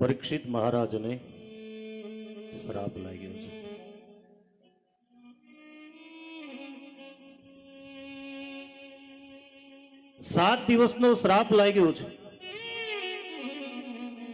પરીક્ષિત મહારાજને શ્રાપ લાગ્યો છે. સાત દિવસનો શ્રાપ લાગ્યો છે.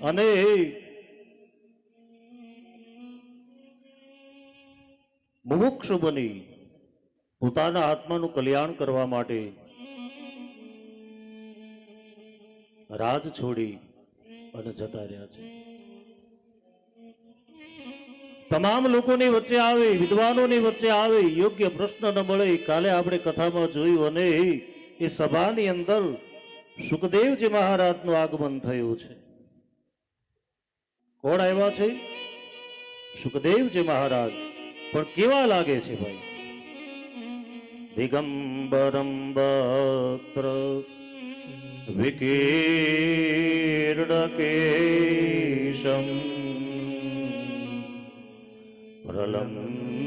અને મુમુક્ષ બની પોતાના આત્માનું કલ્યાણ કરવા માટે રાજ છોડી અને જતા રહ્યા છે. તમામ લોકોની વચ્ચે આવે વિદ્વાનોની વચ્ચે આવે યોગ્ય પ્રશ્ન ન મળે કાલે આપણે કથામાં જોયું અને એ સભાની અંદર સુખદેવજી મહારાજનું આગમન થયું છે. કોણ આવ્યા છે? સુખદેવજી મહારાજ. પણ કેવા લાગે છે ભાઈ? દિગંબરમ વિકીર્ણકેશમ પ્રલંબબાહુ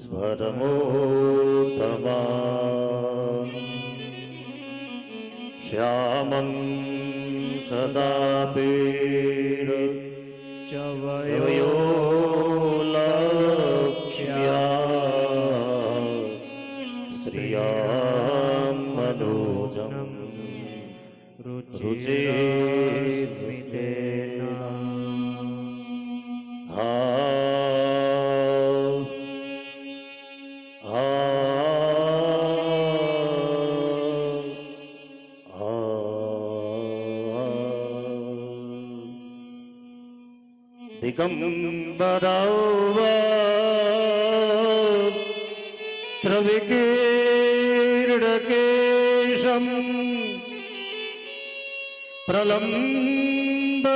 સ્વરમોત્તમા શ્યામં સદા પીડ ચવયો રુચિસ્મિતેન હા દિગંબરાવ ત્રવિકીર્ણકેશમ પ્રલંબાહો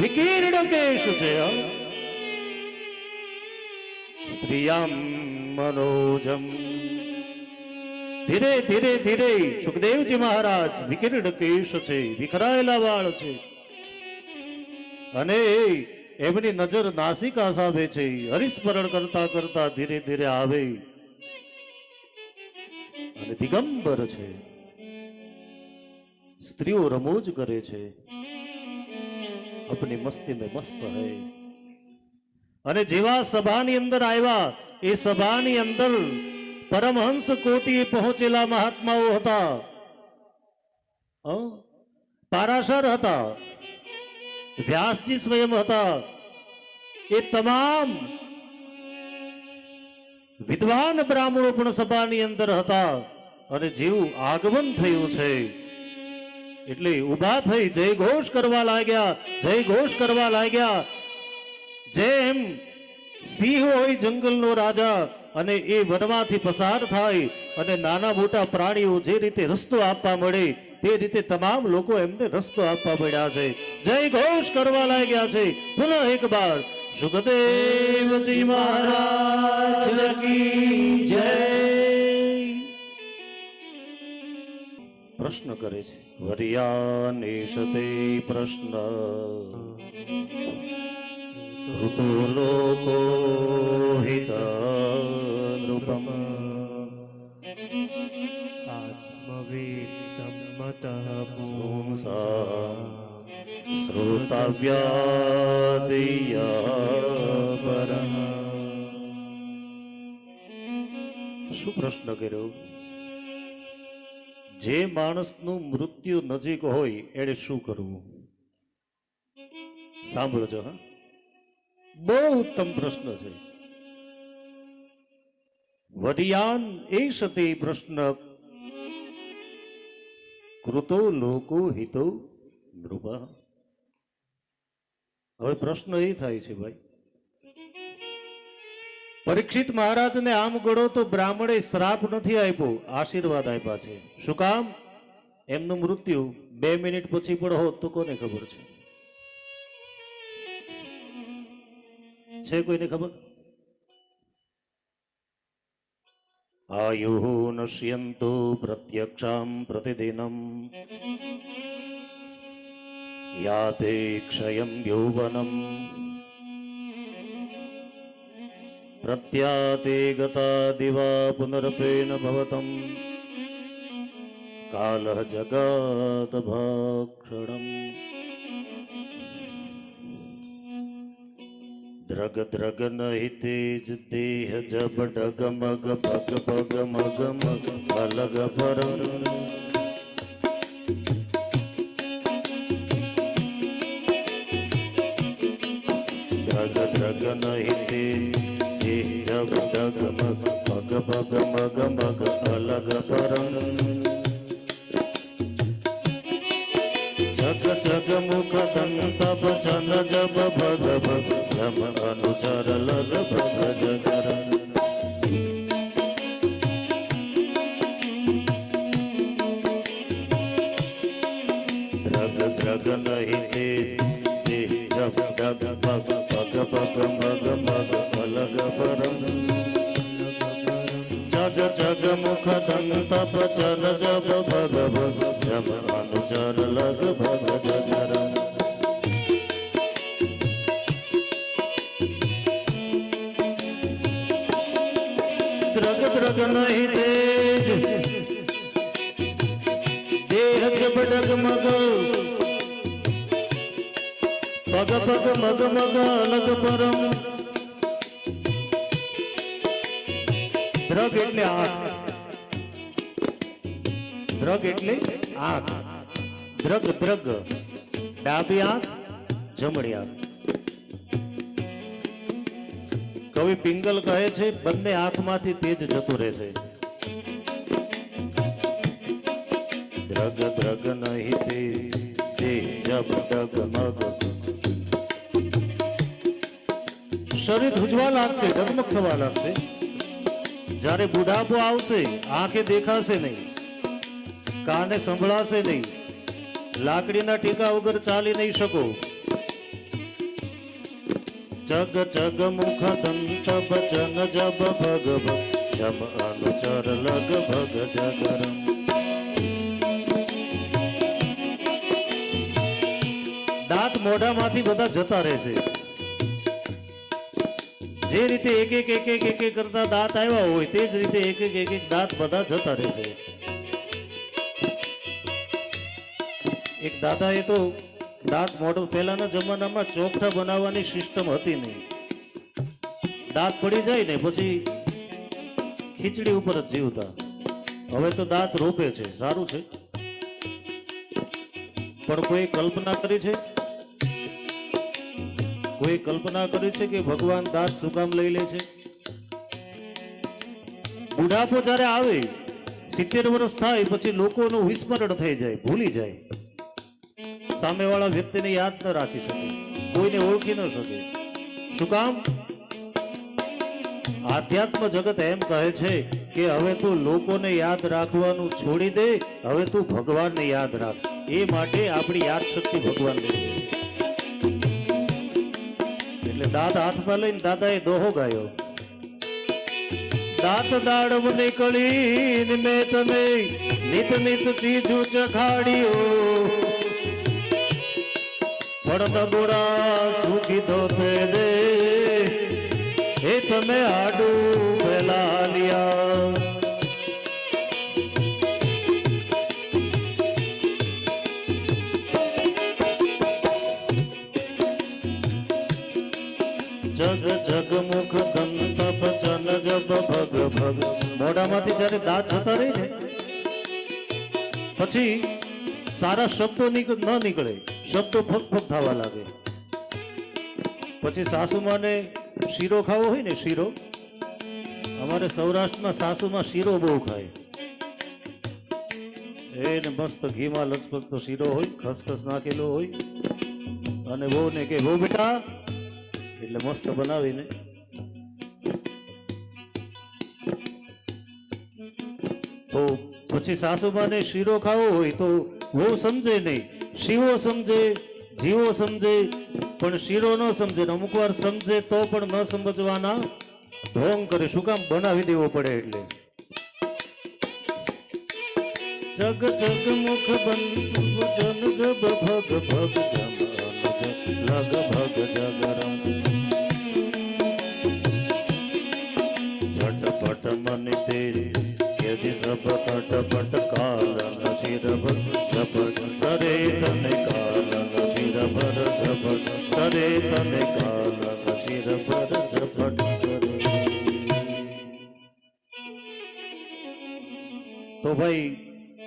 વિકીર્ણકેશ છે સ્ત્રીયામ મનોજમ ધીરે ધીરે ધીરે સુખદેવજી મહારાજ વિકીર્ણ કેશ છે વિખરાયેલા વાળ છે અને એમની નજર નાસિકા સામે છે, હરિસ્મરણ કરતા કરતા ધીરે ધીરે આવે। અને દિગંબર છે। સ્ત્રીઓ રમોજ કરે છે. આપની મસ્તી મેં મસ્ત હે. અને જેવા સભાની અંદર આવ્યા, એ સભાની અંદર પરમહંસ કોટી પહોંચેલા મહાત્માઓ હતા. પારાશર હતા. વ્યાસજી સ્વયં હતા. એ તમામ વિદ્વાન બ્રાહ્મણો પણ સભાની અંદર હતા. અને જેવું આગમન થયું છે. એટલે ઊભા થઈ જય ઘોષ કરવા લાગ્યા, જય ઘોષ કરવા લાગ્યા. જેમ સિંહ હોય જંગલનો રાજા અને એ વનમાંથી પસાર થાય અને નાના મોટા પ્રાણીઓ જે રીતે રસ્તો આપવા મળે, તે રીતે તમામ લોકો એમને રસ્તો આપવા મળ્યા છે. જય ઘોષ કરવા લાગ્યા છે. પુનઃ એક બાર. સુખદેવજી મહારાજ કી જય. પ્રશ્ન કરે છે. વર્યાનેશતે પ્રશ્ન. ઋતુ લોકો હિત નૃપમ આત્મવેદ સંમત પુંસા શ્રોતવ્યાદિય શું પ્રશ્ન કર્યો? જે માણસનું મૃત્યુ નજીક હોય, એણે શું કરવું? સાંભળજો, હા. બહુ ઉત્તમ પ્રશ્ન છે. વરિયાન એ સતી પ્રશ્ન. કૃતો લોકો હિતો નૃપ. હવે પ્રશ્ન એ થાય છે, ભાઈ. પરીક્ષિત મહારાજને આમ ગણો તો બ્રાહ્મણે શ્રાપ નથી આપ્યો, આશીર્વાદ આપ્યા છે. શું કામ? એમનું મૃત્યુ બે મિનિટ પછી પણ હોત તો કોને ખબર છે? છે કોઈને ખબર? આયુ નશ્યંતો પ્રત્યક્ષામ પ્રતિદિનમ. યાતે ક્ષયમ યૌવનમ પ્રત્યાતે ગતા દિવા પુનરપેન ભવતમ કાલ જગત ભક્ષણમ દ્રગ દ્રગ નહિ તેજ દેહ જબ ડગ મગ પગ પગ મગ મગ અલગ પર દ્રગ દ્રગ પગ મગ મગ અલગ પરમ જગ જગ મુખ દંત વચન જબ ભગ ભગ જમ અનુચર લગ ભગ જગર દ્રગ દ્રગ નહીં તે જબ ડગ ભગ પગ પગ મગ મગ અલગ પરમ જગ જગ મુખ દંત વચન જબ ભગ ભગ જમ અનુચર લગ ભગ આંખ દ્રગ દ્રગ ડાબી આંખ જમણી આંખ કવિ પિંગલ કહે છે, બંને આંખમાંથી તેજ જતું રહેશે. દ્રગ દ્રગ નહીં શરીર ધ્રુજવા લાગશે, ડગમગ થવા લાગશે. જ્યારે બુઢાપો આવશે, આંખે દેખાશે નહીં. કાને સંભળાશે નહીં. લાકડીના ટીકા વગર ચાલી નહીં શકો. જગ જગ મુખ દંત ભજન જબ ભગ જબ અનુચર લગ ભગ જગર દાંત મોઢામાંથી બધા જતા રહેશે. જે રીતે એક એક એક એક એક કરતા દાંત આવ્યા હોય, તે જ રીતે એક એક એક એક દાંત બધા જતા રહેશે. એક દાદાએ તો દાંત મોઢું પહેલાના જમાનામાં ચોખા બનાવવાની સિસ્ટમ હતી નહીં. દાંત પડી જાય ને પછી ખીચડી ઉપર જ જીવતા. હવે તો દાંત રોપે છે, સારું છે. પણ કોઈ કલ્પના કરી છે? કોઈ કલ્પના કરી છે કે ભગવાન દાંત શું કામ લઈ લે છે? બુઢાપો જ્યારે આવે, સિત્તેર વર્ષ થાય પછી લોકોનું વિસ્મરણ થઈ જાય, ભૂલી જાય. સામેવાળા વ્યક્તિને યાદ ન રાખી શકે. કોઈને ઓળખી ન શકે. શું કામ? આધ્યાત્મ જગત એમ કહે છે કે હવે તું લોકોને યાદ રાખવાનું છોડી દે, હવે તું ભગવાનને યાદ રાખ. એ માટે આપણી યાદ શક્તિ ભગવાન એટલે દાંત હાથમાં લઈને દાદાએ દોહો ગાયો. દાંત દાડમ નીકળી મેં તમે નિત નિત ચીજું ચખાડ્યું. પડત બોરા સુખી ધોતે દે એ તમે આડું પેલા લિયા. જગ જગ મુખ દંત વચન જબ ભગ ભગ. મોઢામાંથી જ્યારે દાંત જતા રહી ને, પછી સારા શબ્દો ન નીકળે. શબ્દો ફક થવા લાગે. પછી સાસુમાને શીરો ખાવો હોય ને શીરો, અમારે સૌરાષ્ટ્રમાં સાસુમાં શીરો બહુ ખાય. એને મસ્ત ઘીમાં લચપચતો શીરો હોય, ખસખસ નાખેલો હોય, અને બહુ ને કે બહુ બેટા, એટલે મસ્ત બનાવીને. તો પછી સાસુમાને શીરો ખાવો હોય તો બહુ સમજે નહીં. શિવો સમજે, જીવો સમજે, પણ શિરો ન સમજે અમુક વાર સમજે તો પણ ન સમજવાના ઢોંગ કરે. શું કામ? બનાવી દેવો પડે એટલે. જગ જગ મુખ બંધ, જન જબ ભગ ભગ જમ લગ ભગ જગરમ. ઝટપટ મન તેરી યદિ સપટ પટ કાલ શિરભ સપટ તરે તને કાલ શિરભર સપટ તરે તને કાલ શિરભર સપટ તો ભાઈ,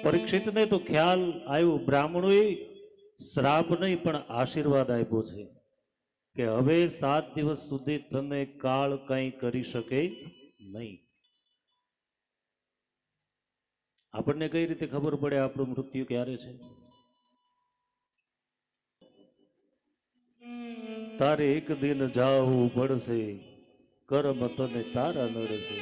પરીક્ષિતને તો ખ્યાલ આવ્યો, બ્રાહ્મણોએ શ્રાપ નહીં પણ આશીર્વાદ આપ્યો છે કે હવે સાત દિવસ સુધી તને કાળ કંઈ કરી શકે નહીં. આપણને કઈ રીતે ખબર પડે આપણું મૃત્યુ ક્યારે છે? તારે એક દિન જાવું પડશે, કર્મ તને તારા નડશે.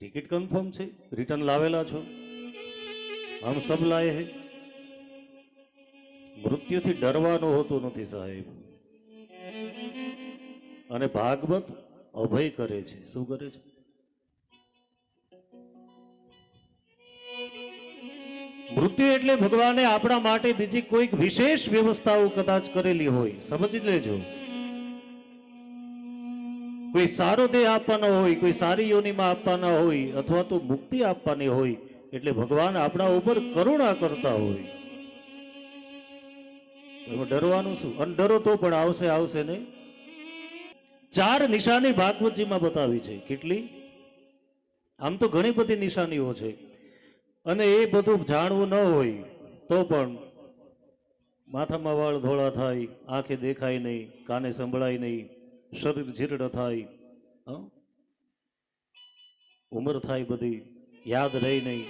ટિકિટ કન્ફર્મ છે, રિટર્ન લાવેલા છો. આમ સબ લાયે હે. મૃત્યુથી ડરવાનું હોતું નથી સાહેબ. અને ભાગવત અભય કરે છે. શું કરે છે? મૃત્યુ એટલે ભગવાને આપણા માટે બીજી કોઈક વિશેષ વ્યવસ્થાઓ કદાચ કરેલી હોય. સમજી લેજો. કોઈ સારો દેહ આપવાનો હોય, કોઈ સારી યોનિમાં આપવાના હોય, અથવા તો મુક્તિ આપવાની હોય, એટલે ભગવાન આપણા ઉપર કરુણા કરતા હોય. ડરવાનું શું? અને ડરો તો પણ આવશે આવશે નહીં. ચાર નિશાની ભાગવતજીમાં બતાવી છે. કેટલી? આમ તો ઘણી બધી નિશાનીઓ છે. અને એ બધું જાણવું ન હોય તો પણ માથામાં વાળ ધોળા થાય, આંખે દેખાય નહીં, કાને સંભળાય નહીં, શરીર જીર્ણ થાય? ઉંમર થાય બધી, યાદ રહી નહીં,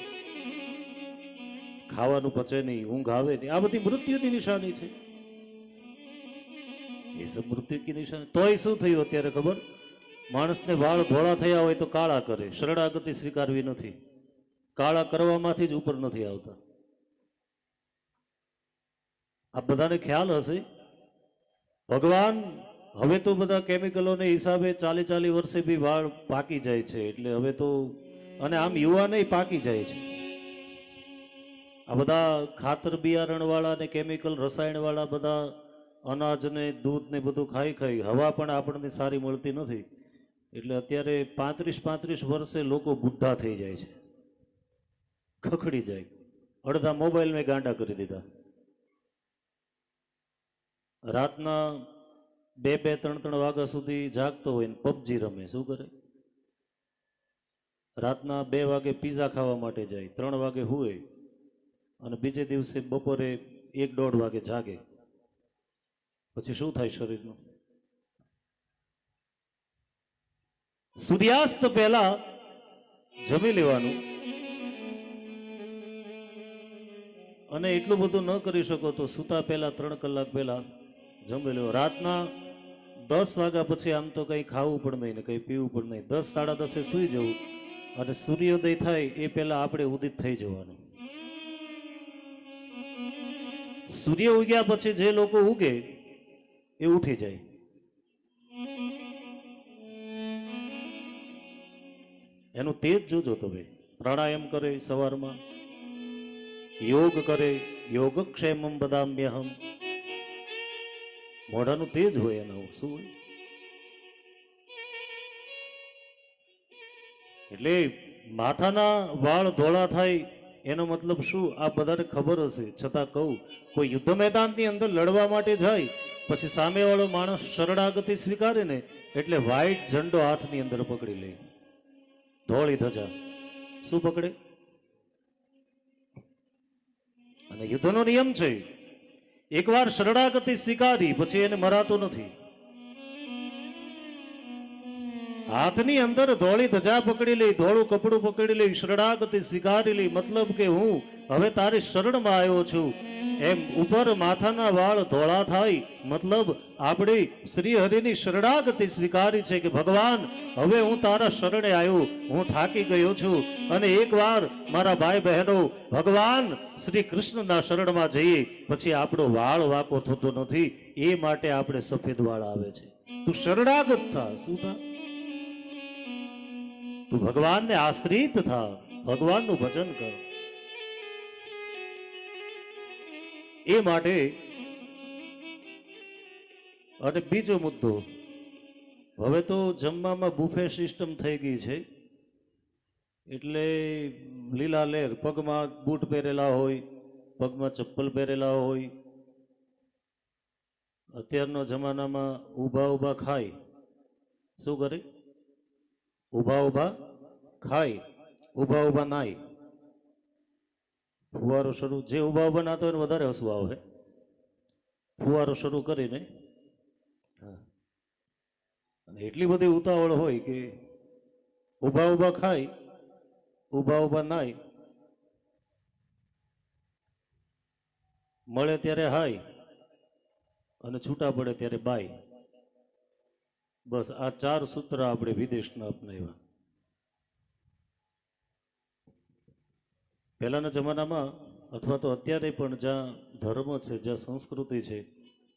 ખાવાનું પચે નહીં, ઊંઘ આવે નહીં. આ બધી મૃત્યુની નિશાની છે. એ મૃત્યુ કી નિશાની તોય શું થયું અત્યારે ખબર? માણસને વાળ ધોળા થયા હોય તો કાળા કરે. શરણાગતિ સ્વીકારવી નથી. કાળા કરવામાંથી જ ઉપર નથી આવતા. આ બધાને ખ્યાલ હશે? ભગવાન, હવે તો બધા કેમિકલોને હિસાબે ચાલી ચાલી વર્ષે બી વાળ પાકી જાય છે. એટલે હવે તો અને આમ યુવાને પાકી જાય છે. આ બધા ખાતર બિયારણ વાળા ને કેમિકલ રસાયણ વાળા બધા અનાજ ને દૂધ ને બધું ખાઈ ખાઈ હવા પણ આપણને સારી મળતી નથી. એટલે અત્યારે પાંત્રીસ પાંત્રીસ વર્ષે લોકો બુઢા થઈ જાય છે. ખખડી જાય. અડધા મોબાઈલ મેં ગાંડા કરી દીધા. રાતના બે બે, ત્રણ ત્રણ વાગ્યા સુધી જાગતો હોય ને પબજી રમે. શું કરે? રાતના બે વાગે પીઝા ખાવા માટે જાય, ત્રણ વાગે હુએ અને બીજે દિવસે બપોરે એક દોઢ વાગે જાગે. પછી શું થાય શરીરનું? સૂર્યાસ્ત પહેલા જમી લેવાનું અને એટલું બધું ન કરી શકો તો સૂતા પહેલા, ત્રણ કલાક પહેલા જમી લેવો રાતના દસ વાગ્યા પછી આમ તો કંઈ ખાવું પણ નહીં ને કંઈ પીવું પણ નહીં. દસ, સાડા દસે સૂઈ જવું અને સૂર્યોદય થાય એ પહેલા આપણે ઉદિત થઈ જવાનું. સૂર્ય ઉગ્યા પછી જે લોકો ઉગે એ ઉઠી જાય. એનું તેજ જોજો તમે. પ્રાણાયામ કરે સવારમાં. યોગ કરે યોગક્ષેમમ બદામ્યહમ. મોઢાનું તેજ હોય એના શું હોય? એટલે માથાના વાળ ધોળા થાય એનો મતલબ શું? આ બધાને ખબર હશે. છતાં કહું, કોઈ યુદ્ધ મેદાનની અંદર લડવા માટે જાય, પછી સામેવાળો માણસ શરણાગતિ સ્વીકારે ને, એટલે વ્હાઈટ ઝંડો હાથની અંદર પકડી લે. ધોળી ધજા. શું પકડે? અને યુદ્ધનો નિયમ છે, એકવાર શરણાગતિ સ્વીકારી, પછી એને મરાતો નથી. હાથની અંદર ધોળી ધજા પકડી લઈ ધોળું કપડું પકડી લઈ શરણાગતિ સ્વીકારી લઈ મતલબ કે હું હવે તારી શરણમાં આવ્યો છું. એમ ઉપર માથાના વાળ ધોળા થાય, મતલબ આપણી શ્રી હરિની શરણાગતિ સ્વીકારી છે કે ભગવાન, હવે હું તારા શરણે આવ્યો, હું થાકી ગયો છું. અને એકવાર મારા ભાઈ બહેનો, ભગવાન શ્રી કૃષ્ણના શરણમાં જઈએ, પછી આપણો વાળ વાકો થતો નથી, એ માટે આપણે સફેદ વાળ આવે છે. તું શરણાગત થા, શું થા? તું ભગવાનને આશ્રિત થા. ભગવાનનું ભજન કર. એ માટે અને બીજો મુદ્દો. હવે તો જમવામાં બુફે સિસ્ટમ થઈ ગઈ છે. એટલે લીલા લેર પગમાં બૂટ પહેરેલા હોય, પગમાં ચપ્પલ પહેરેલા હોય. અત્યારના જમાનામાં ઊભા ઊભા ખાય. શું કરે? ઊભા ઊભા ખાય, ઊભા ઊભા નાય. ફુવારો શરૂ, જે ઊભા ઊભા નાતો એને વધારે હસવું આવે. ફુવારો શરૂ કરીને, હા. અને એટલી બધી ઉતાવળ હોય કે ઊભા ઊભા ખાય, ઊભા ઊભા નાય. મળે ત્યારે હાય, અને છૂટા પડે ત્યારે બાય. બસ આ ચાર સૂત્ર આપણે વિદેશના અપનાવ્યા. પહેલાના જમાનામાં, અથવા તો અત્યારે પણ જ્યાં ધર્મ છે, જ્યાં સંસ્કૃતિ છે,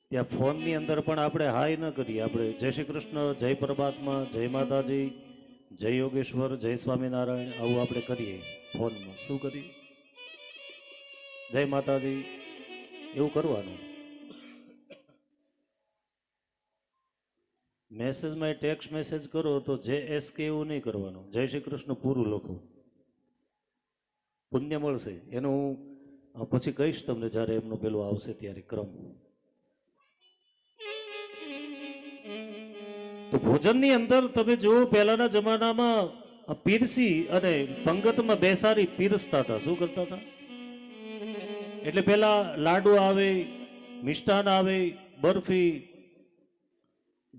ત્યાં ફોનની અંદર પણ આપણે હાય ન કરીએ. આપણે જય શ્રી કૃષ્ણ, જય પરમાત્મા, જય માતાજી, જય યોગેશ્વર, જય સ્વામિનારાયણ, આવું આપણે કરીએ ફોનમાં. શું કરીએ? જય માતાજી, એવું કરવાનું. મેસેજમાં ટેક્સ્ટ મેસેજ કરો તો જે એસ કે એવું નહીં કરવાનું. જય શ્રી કૃષ્ણ, પૂરું લખો. પુણ્ય મળશે. એનું હું પછી કહીશ તમને જ્યારે એમનો પેલો આવશે ત્યારે ક્રમ. તો ભોજનની અંદર તમે જુઓ પહેલાના જમાનામાં પીરસી અને પંગતમાં બેસારી પીરસતા હતા. શું કરતા હતા? એટલે પેલા લાડુ આવે, મિષ્ટાન આવે, બરફી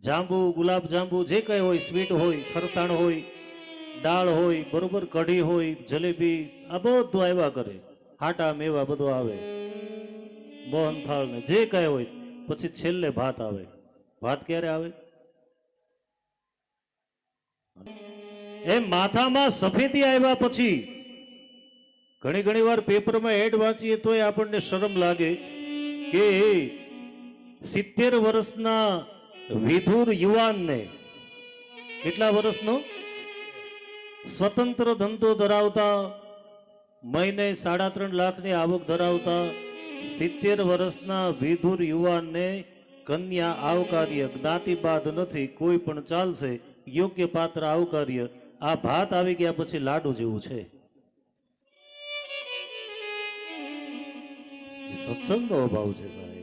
જાંબુ, ગુલાબ જાંબુ જે કંઈ હોય, સ્વીટ હોય, ફરસાણ હોય, દાળ હોય, બરોબર કઢી હોય, જલેબી, આ બધું આવ્યા કરે. હાટા, મેવા બધું આવે. મોહનથાળ ને જે કંઈ હોય, પછી છેલ્લે ભાત આવે. ભાત ક્યારે આવે? એમ માથામાં સફેદી આવ્યા પછી ઘણી ઘણી વાર પેપરમાં એડ વાંચીએ તોય આપણને શરમ લાગે કે સિત્તેર વર્ષના વિધુર યુવાનને કેટલા વર્ષનો? સ્વતંત્ર ધંધો ધરાવતા, મહિને સાડા ત્રણ લાખની આવક ધરાવતા સિત્તેર વર્ષના વિધુર યુવાનને કન્યા આવકાર્ય જ્ઞાતિબાદ નથી, કોઈ પણ ચાલશે, યોગ્ય પાત્ર આવકાર્ય. આ ભાત આવી ગયા પછી લાડુ જેવું છે. સત્સંગનો અભાવ છે સાહેબ.